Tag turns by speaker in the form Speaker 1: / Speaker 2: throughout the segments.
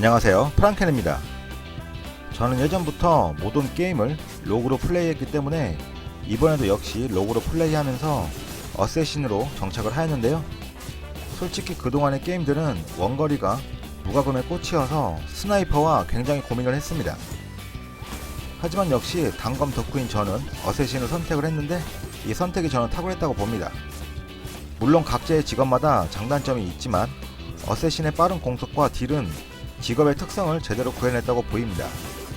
Speaker 1: 안녕하세요. 프랑켄입니다. 저는 예전부터 모든 게임을 로그로 플레이했기 때문에 이번에도 역시 로그로 플레이하면서 어쌔신으로 정착을 하였는데요. 솔직히 그동안의 게임들은 원거리가 무과금의 꽃이어서 스나이퍼와 굉장히 고민을 했습니다. 하지만 역시 단검 덕후인 저는 어쌔신을 선택을 했는데 이 선택이 저는 탁월했다고 봅니다. 물론 각자의 직업마다 장단점이 있지만 어쌔신의 빠른 공속과 딜은 직업의 특성을 제대로 구현했다고 보입니다.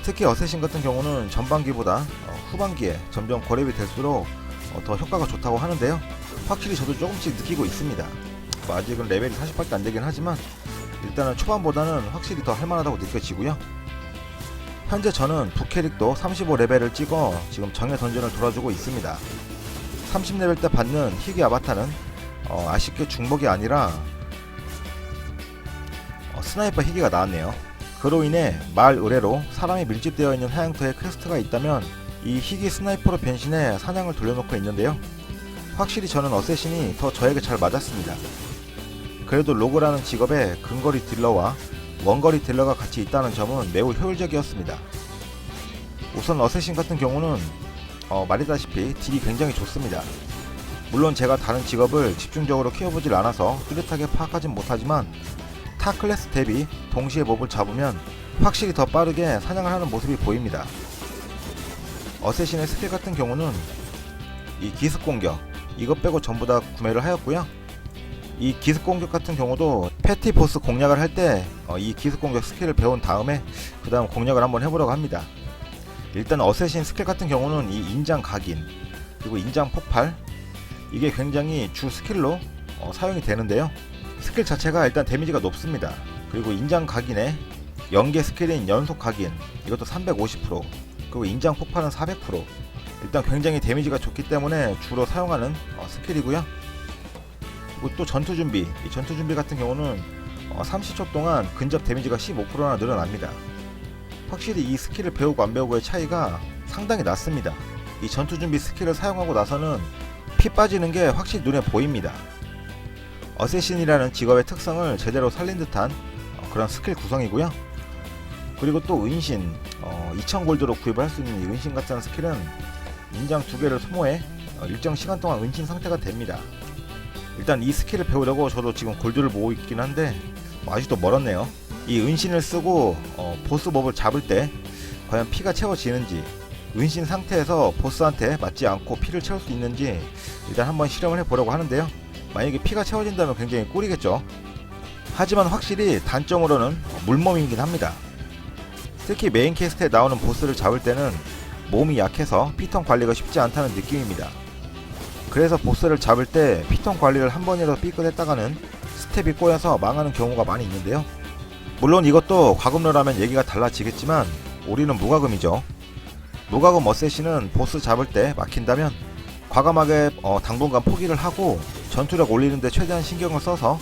Speaker 1: 특히 어쌔신 같은 경우는 전반기보다 어, 후반기에 점점 고렙이 될수록 어, 더 효과가 좋다고 하는데요. 확실히 저도 조금씩 느끼고 있습니다. 뭐 아직은 레벨이 40밖에 안 되긴 하지만 일단은 초반보다는 확실히 더 할만하다고 느껴지고요. 현재 저는 부캐릭도 35레벨을 찍어 지금 정예 던전을 돌아주고 있습니다. 30레벨 때 받는 희귀 아바타는 어, 아쉽게 중복이 아니라 어, 스나이퍼 희귀가 나왔네요. 그로 인해 마을 의뢰로 사람이 밀집되어 있는 하양터에 퀘스트가 있다면 이 희귀 스나이퍼로 변신해 사냥을 돌려놓고 있는데요. 확실히 저는 어쌔신이 더 저에게 잘 맞았습니다. 그래도 로그라는 직업에 근거리 딜러와 원거리 딜러가 같이 있다는 점은 매우 효율적이었습니다. 우선 어쌔신 같은 경우는 어, 말했다시피 딜이 굉장히 좋습니다. 물론 제가 다른 직업을 집중적으로 키워보질 않아서 뚜렷하게 파악하진 못하지만 타 클래스 대비 동시에 몹을 잡으면 확실히 더 빠르게 사냥을 하는 모습이 보입니다. 어쌔신의 스킬 같은 경우는 이 기습 공격 이것 빼고 전부 다 구매를 하였고요. 이 기습 공격 같은 경우도 패티 보스 공략을 할때 어, 이 기습 공격 스킬을 배운 다음에 그 다음 공략을 한번 해보려고 합니다. 일단 어쌔신 스킬 같은 경우는 이 인장 각인 그리고 인장 폭발 이게 굉장히 주 스킬로 어, 사용이 되는데요. 스킬 자체가 일단 데미지가 높습니다. 그리고 인장 각인에 연계 스킬인 연속 각인 이것도 350% 그리고 인장 폭발은 400% 일단 굉장히 데미지가 좋기 때문에 주로 사용하는 어, 스킬이고요. 그리고 또 전투 준비 이 전투 준비 같은 경우는 어, 30초 동안 근접 데미지가 15%나 늘어납니다. 확실히 이 스킬을 배우고 안 배우고의 차이가 상당히 났습니다. 이 전투 준비 스킬을 사용하고 나서는 피 빠지는 게 확실히 눈에 보입니다. 어쌔신이라는 직업의 특성을 제대로 살린 듯한 어, 그런 스킬 구성이고요. 그리고 또 은신, 어, 2000골드로 구입을 할수 있는 이 은신 같은 스킬은 인장 두 개를 소모해 어, 일정 시간 동안 은신 상태가 됩니다. 일단 이 스킬을 배우려고 저도 지금 골드를 모으고 있긴 한데 뭐 아직도 멀었네요. 이 은신을 쓰고 어, 보스 몹을 잡을 때 과연 피가 채워지는지 은신 상태에서 보스한테 맞지 않고 피를 채울 수 있는지 일단 한번 실험을 해보려고 하는데요. 만약에 피가 채워진다면 굉장히 꿀이겠죠. 하지만 확실히 단점으로는 물몸이긴 합니다. 특히 메인 캐스트에 나오는 보스를 잡을 때는 몸이 약해서 피통 관리가 쉽지 않다는 느낌입니다. 그래서 보스를 잡을 때 피통 관리를 한 번이라도 삐끗했다가는 스텝이 꼬여서 망하는 경우가 많이 있는데요. 물론 이것도 과금러라면 얘기가 달라지겠지만 우리는 무과금이죠. 무과금 어쌔신은 보스 잡을 때 막힌다면 과감하게 어, 당분간 포기를 하고 전투력 올리는데 최대한 신경을 써서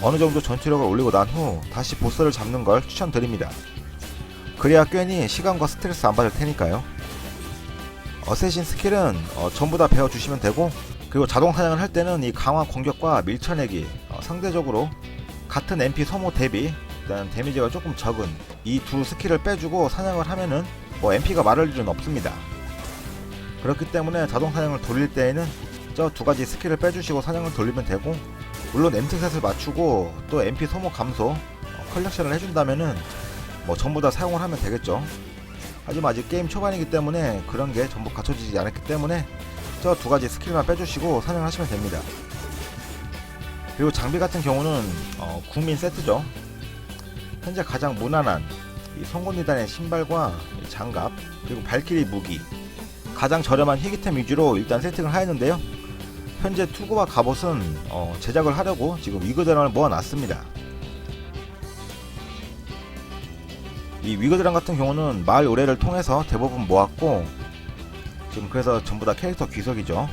Speaker 1: 어느 정도 전투력을 올리고 난 후 다시 보스를 잡는 걸 추천드립니다. 그래야 괜히 시간과 스트레스 안 받을 테니까요. 어쌔신 스킬은 어, 전부 다 배워주시면 되고 그리고 자동 사냥을 할 때는 이 강화 공격과 밀쳐내기 어, 상대적으로 같은 MP 소모 대비 일단 데미지가 조금 적은 이 두 스킬을 빼주고 사냥을 하면은 뭐 MP가 마를 일은 없습니다. 그렇기 때문에 자동 사냥을 돌릴 때에는 저 두 가지 스킬을 빼주시고 사냥을 돌리면 되고 물론 MT셋을 맞추고 또 MP 소모 감소 어, 컬렉션을 해준다면은 뭐 전부 다 사용을 하면 되겠죠. 하지만 아직 게임 초반이기 때문에 그런 게 전부 갖춰지지 않았기 때문에 저 두 가지 스킬만 빼주시고 사냥하시면 됩니다. 그리고 장비 같은 경우는 어, 국민 세트죠. 현재 가장 무난한 이 성곤리단의 신발과 이 장갑 그리고 발키리 무기 가장 저렴한 희귀템 위주로 일단 세팅을 하였는데요. 현재 투구와 갑옷은 어, 제작을 하려고 지금 위그드랑을 모아놨습니다. 이 위그드랑 같은 경우는 마을 의뢰를 통해서 대부분 모았고 지금 그래서 전부 다 캐릭터 귀속이죠.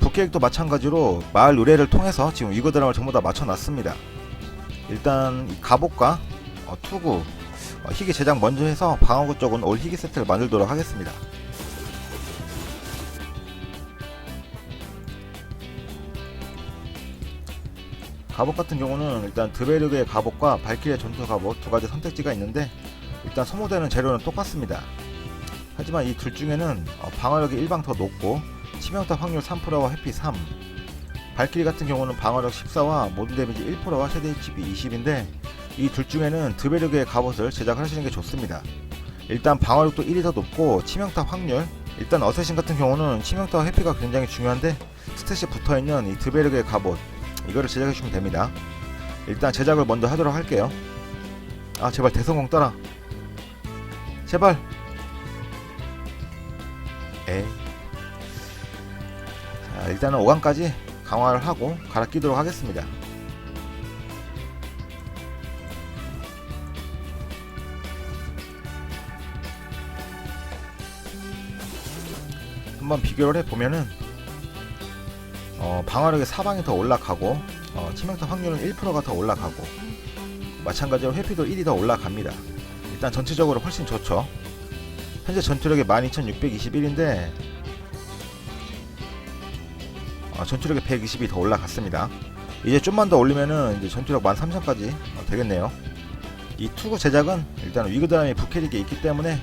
Speaker 1: 부캐릭도 마찬가지로 마을 의뢰를 통해서 지금 위그드랑을 전부 다 맞춰놨습니다. 일단 이 갑옷과 어, 투구 어, 희귀 제작 먼저 해서 방어구 쪽은 올 희귀 세트를 만들도록 하겠습니다. 갑옷 같은 경우는 일단 드베르그의 갑옷과 발키리의 전투 갑옷 두 가지 선택지가 있는데 일단 소모되는 재료는 똑같습니다. 하지만 이 둘 중에는 어, 방어력이 일방 더 높고 치명타 확률 3%와 회피 3 발키리 같은 경우는 방어력 14와 모든 데미지 1%와 최대 HP 20인데 이 둘 중에는 드베르그의 갑옷을 제작하시는 게 좋습니다. 일단 방어력도 1이 더 높고 치명타 확률 일단 어쌔신 같은 경우는 치명타와 회피가 굉장히 중요한데 스탯이 붙어있는 이 드베르그의 갑옷 이거를 제작해 주시면 됩니다. 일단 제작을 먼저 하도록 할게요. 아 제발 대성공 떠라. 제발. 에이. 자 일단은 5강까지 강화를 하고 갈아 끼도록 하겠습니다. 한번 비교를 해 보면은 어, 방어력의 사방이 더 올라가고 어, 치명타 확률은 1%가 더 올라가고 마찬가지로 회피도 1이 더 올라갑니다. 일단 전체적으로 훨씬 좋죠. 현재 전투력이 12,621인데 어, 전투력이 120이 더 올라갔습니다. 이제 좀만 더 올리면은 이제 전투력 13,000까지 어, 되겠네요. 이 투구 제작은 일단 위그드람이 부캐릭에 있기 때문에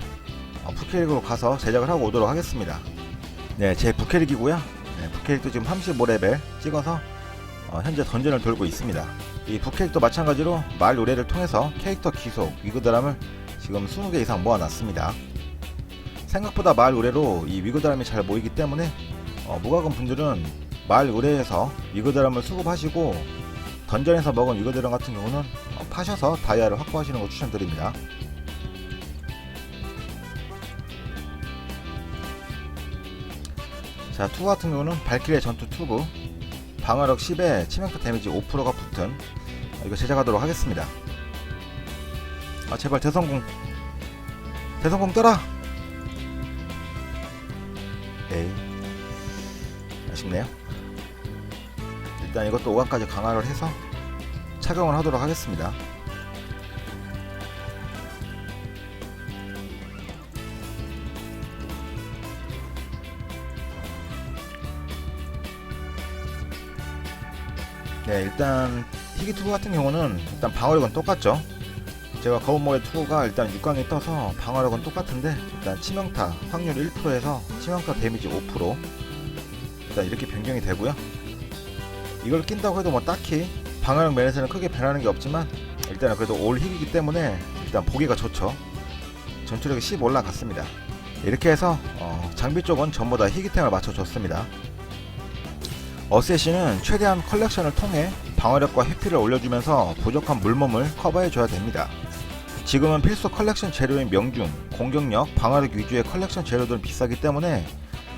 Speaker 1: 어, 부캐릭으로 가서 제작을 하고 오도록 하겠습니다. 네, 제 부캐릭이고요. 네, 부캐릭도 지금 35레벨 찍어서 어, 현재 던전을 돌고 있습니다. 이 부캐릭도 마찬가지로 말 노래를 통해서 캐릭터 기속, 위그드람을 지금 20개 이상 모아놨습니다. 생각보다 마을 의뢰로 이 위그드람이 잘 모이기 때문에 어, 무과금 분들은 마을 의뢰에서 위그드람을 수급하시고 던전에서 먹은 위그드람 같은 경우는 어, 파셔서 다이아를 확보하시는 걸 추천드립니다. 자, 투구 같은 경우는 발키리의 전투 투구 방어력 10에 치명타 데미지 5%가 붙은 어, 이거 제작하도록 하겠습니다. 아 제발 대성공 대성공 떠라! 에이 아쉽네요. 일단 이것도 5강까지 강화를 해서 착용을 하도록 하겠습니다 네 일단 희귀 투구 같은 경우는 일단 방어력은 똑같죠. 제가 거울모의 투구가 일단 6강에 떠서 방어력은 똑같은데 일단 치명타 확률 1%에서 치명타 데미지 5% 일단 이렇게 변경이 되고요. 이걸 낀다고 해도 뭐 딱히 방어력 면에서는 크게 변하는 게 없지만 일단은 그래도 올 힐이기 때문에 일단 보기가 좋죠. 전투력이 10 올라갔습니다. 이렇게 해서 어, 장비 쪽은 전부 다 희귀템을 맞춰줬습니다 어쌔신은 최대한 컬렉션을 통해 방어력과 회피를 올려주면서 부족한 물몸을 커버해줘야 됩니다. 지금은 필수 컬렉션 재료인 명중, 공격력, 방어력 위주의 컬렉션 재료들은 비싸기 때문에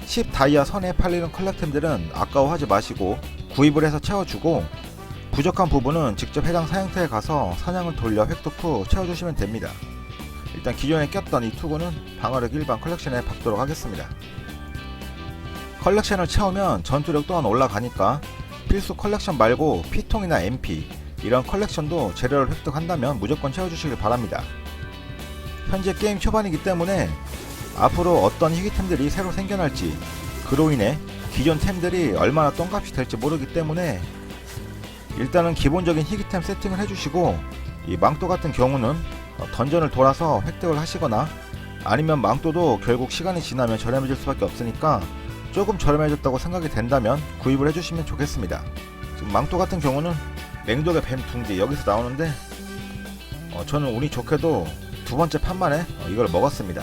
Speaker 1: 10 다이아 선에 팔리는 컬렉템들은 아까워하지 마시고 구입을 해서 채워주고 부족한 부분은 직접 해당 사양터에 가서 사냥을 돌려 획득 후 채워주시면 됩니다. 일단 기존에 꼈던 이 투구는 방어력 일반 컬렉션에 박도록 하겠습니다. 컬렉션을 채우면 전투력 또한 올라가니까 필수 컬렉션 말고 피통이나 MP 이런 컬렉션도 재료를 획득한다면 무조건 채워주시길 바랍니다. 현재 게임 초반이기 때문에 앞으로 어떤 희귀템들이 새로 생겨날지 그로 인해 기존 템들이 얼마나 똥값이 될지 모르기 때문에 일단은 기본적인 희귀템 세팅을 해주시고 이 망토 같은 경우는 어, 던전을 돌아서 획득을 하시거나 아니면 망토도 결국 시간이 지나면 저렴해질 수밖에 없으니까 조금 저렴해졌다고 생각이 된다면 구입을 해주시면 좋겠습니다. 지금 망토 같은 경우는 맹독의 뱀 둥지 여기서 나오는데 어, 저는 운이 좋게도 두 번째 판만에 어, 이걸 먹었습니다.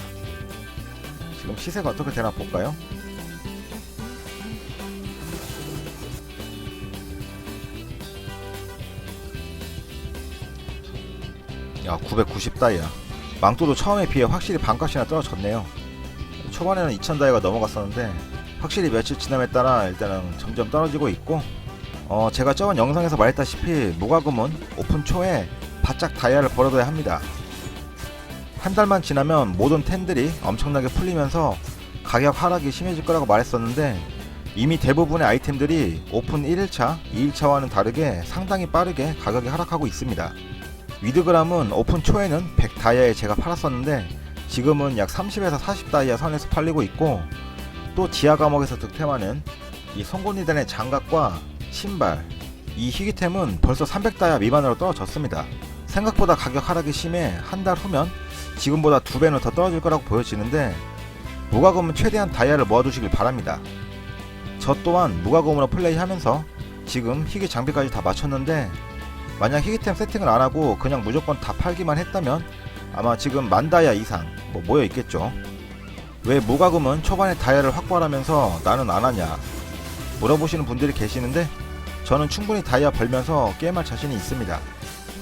Speaker 1: 지금 시세가 어떻게 되나 볼까요? 야 990 다이야 망토도 처음에 비해 확실히 반값이나 떨어졌네요 초반에는 2000 다이가 넘어갔었는데 확실히 며칠 지남에 따라 일단은 점점 떨어지고 있고 어 제가 저번 영상에서 말했다시피 무과금은 오픈 초에 바짝 다이아를 벌어둬야 합니다. 한 달만 지나면 모든 템들이 엄청나게 풀리면서 가격 하락이 심해질 거라고 말했었는데 이미 대부분의 아이템들이 오픈 1일차, 2일차와는 다르게 상당히 빠르게 가격이 하락하고 있습니다. 위드그람은 오픈 초에는 100 다이아에 제가 팔았었는데 지금은 약 30에서 40 다이아 선에서 팔리고 있고 또 지하 감옥에서 득템하는 이 송곳니단의 장갑과 신발 이 희귀템은 벌써 300다이아 미만으로 떨어졌습니다. 생각보다 가격 하락이 심해 한 달 후면 지금보다 두 배는 더 떨어질 거라고 보여지는데 무과금은 최대한 다이아를 모아두시길 바랍니다. 저 또한 무과금으로 플레이하면서 지금 희귀 장비까지 다 맞췄는데 만약 희귀템 세팅을 안 하고 그냥 무조건 다 팔기만 했다면 아마 지금 만 다이아 이상 뭐 모여 있겠죠. 왜 무과금은 초반에 다이아를 확보하면서 나는 안 하냐 물어보시는 분들이 계시는데 저는 충분히 다이아 벌면서 게임할 자신이 있습니다.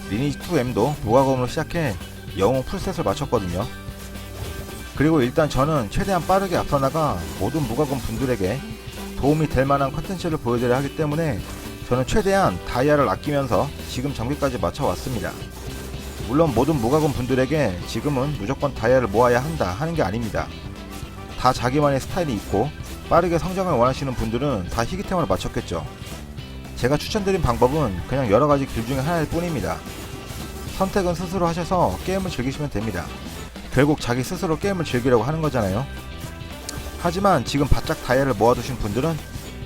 Speaker 1: 리니지 2M도 무과금으로 시작해 영웅 풀셋을 마쳤거든요. 그리고 일단 저는 최대한 빠르게 앞서 나가 모든 무과금 분들에게 도움이 될 만한 컨텐츠를 보여드려야 하기 때문에 저는 최대한 다이아를 아끼면서 지금 장비까지 맞춰왔습니다. 물론 모든 무과금 분들에게 지금은 무조건 다이아를 모아야 한다 하는 게 아닙니다. 다 자기만의 스타일이 있고 빠르게 성장을 원하시는 분들은 다 희귀템으로 맞췄겠죠. 제가 추천드린 방법은 그냥 여러 가지 길 중에 하나일 뿐입니다. 선택은 스스로 하셔서 게임을 즐기시면 됩니다. 결국 자기 스스로 게임을 즐기려고 하는 거잖아요. 하지만 지금 바짝 다이아를 모아두신 분들은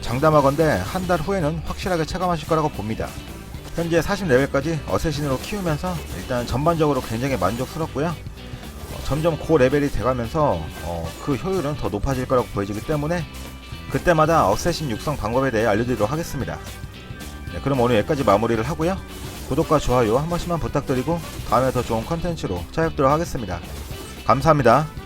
Speaker 1: 장담하건대 한 달 후에는 확실하게 체감하실 거라고 봅니다. 현재 40레벨까지 어쌔신으로 키우면서 일단 전반적으로 굉장히 만족스럽고요. 어, 점점 고 레벨이 돼가면서 어, 그 효율은 더 높아질 거라고 보여지기 때문에 그때마다 어쌔신 육성 방법에 대해 알려드리도록 하겠습니다. 네, 그럼 오늘 여기까지 마무리를 하고요. 구독과 좋아요 한 번씩만 부탁드리고 다음에 더 좋은 컨텐츠로 찾아뵙도록 하겠습니다. 감사합니다.